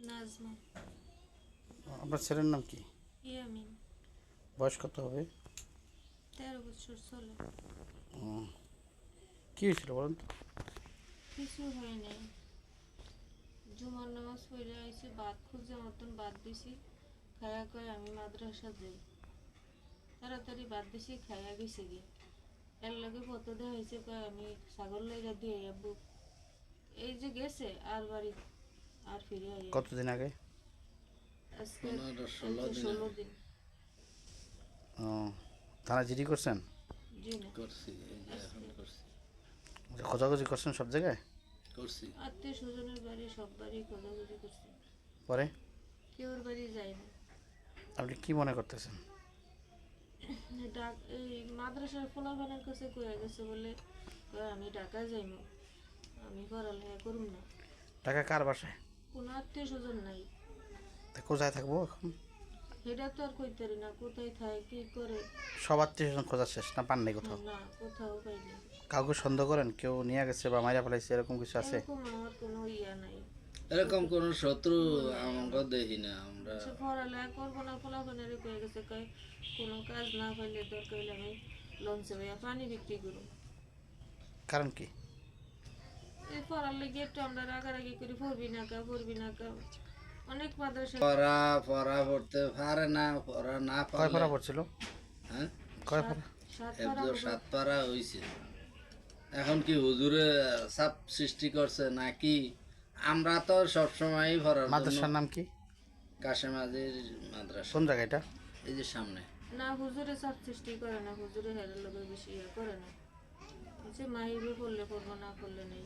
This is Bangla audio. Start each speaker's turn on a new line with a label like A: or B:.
A: নাজমা।
B: আপনার ছেলের নাম কি?
A: ইয়ামিন।
B: বয়স কত হবে?
A: তেরো বছর চলে
B: উম, কি হয়েছিল বলুন তো?
A: কিছু হয় নাই। জুমার নামাজ পড়ে আইসি ভাত খুঁজে মতন ভাত দিছি খায়া কয় আমি মাদ্রাসা যাই। তাড়াতাড়ি ভাত দিছি খায়া গেছে গিয়ে। এর লগে কত দেওয়া হয়েছে কয় আমি ছাগল লেগা দিয়ে এই যে গেছে আর বাড়ি
B: কতদিন আগে?
C: ষোলো দিন
B: ও, থানা জিডি করছেন?
C: করছি এই যে এখন করছি।
B: যে খোঁজাখুঁজি করছেন সব জায়গায়?
C: করছি।
A: আত্মীয় স্বজনের বাড়ি সব বাড়ি খোঁজাখুঁজি করছি।
B: পরে?
A: কেউর বাড়ি না।
B: আপনি কি মনে করতেছেন?
A: ডাক এই মাদ্রাসার পোলাপানের কাছে কয়ে গেছে বলে আমি ঢাকা যাইম। আমি পড়ালেখা করুম না।
B: টাকা কার বাসায়?
A: কোনো আত্মীয় স্বজন নাই।
B: তা কোথায় থাকব এখন?
A: সেটা তো আর কইতে পারি না কোথায় থাকে কি করে?
B: সব আত্মীয় স্বজন খোঁজা শেষ না পান নাই কোথাও?
A: না কোথাও পাইনি
B: কাউকে সন্দেহ করেন? কেউ নিয়ে গেছে বা মাইরা ফেলাইছে এরকম কিছু আছে?
A: এরকম আমার কোনো ইয়া নাই।
C: এরকম কোন শত্রু আমরা দেখি না আমরা।
A: সে পড়ালেখা করব না পোলাপানের কয়ে গেছে কয় কোনো কাজ না পাইলে দরকার হইলে আমি লঞ্চে ভাইয়া পানি বিক্রি করুম।
B: কারণ কি?
A: পড়ার লেগে একটু আমরা রাগারাগি করি পড়বি না কা পড়বি না কা অনেক মাদ্রাসা
C: পড়া পড়া পড়তে পারে না পড়া না
B: কয়
C: পারলে
B: পারা পড়ছিল?
C: হ্যাঁ?
B: কয় পারা
A: সাত পাড়া
C: পারা হয়েছে এখন কি হুজুরে চাপ সৃষ্টি করছে নাকি? আমরা তো সবসময় পড়ার
B: মাদ্রাসার নাম কি?
C: কাশেমাজির মাদ্রাসা।
B: কোন জায়গা এটা?
C: এই যে সামনে।
A: না হুজুরে চাপ সৃষ্টি করে না হুজুরে হেরের লোকের বেশি ইয়ে করে না। যে মাহিবে পড়লে পড়ব না পড়লে নেই।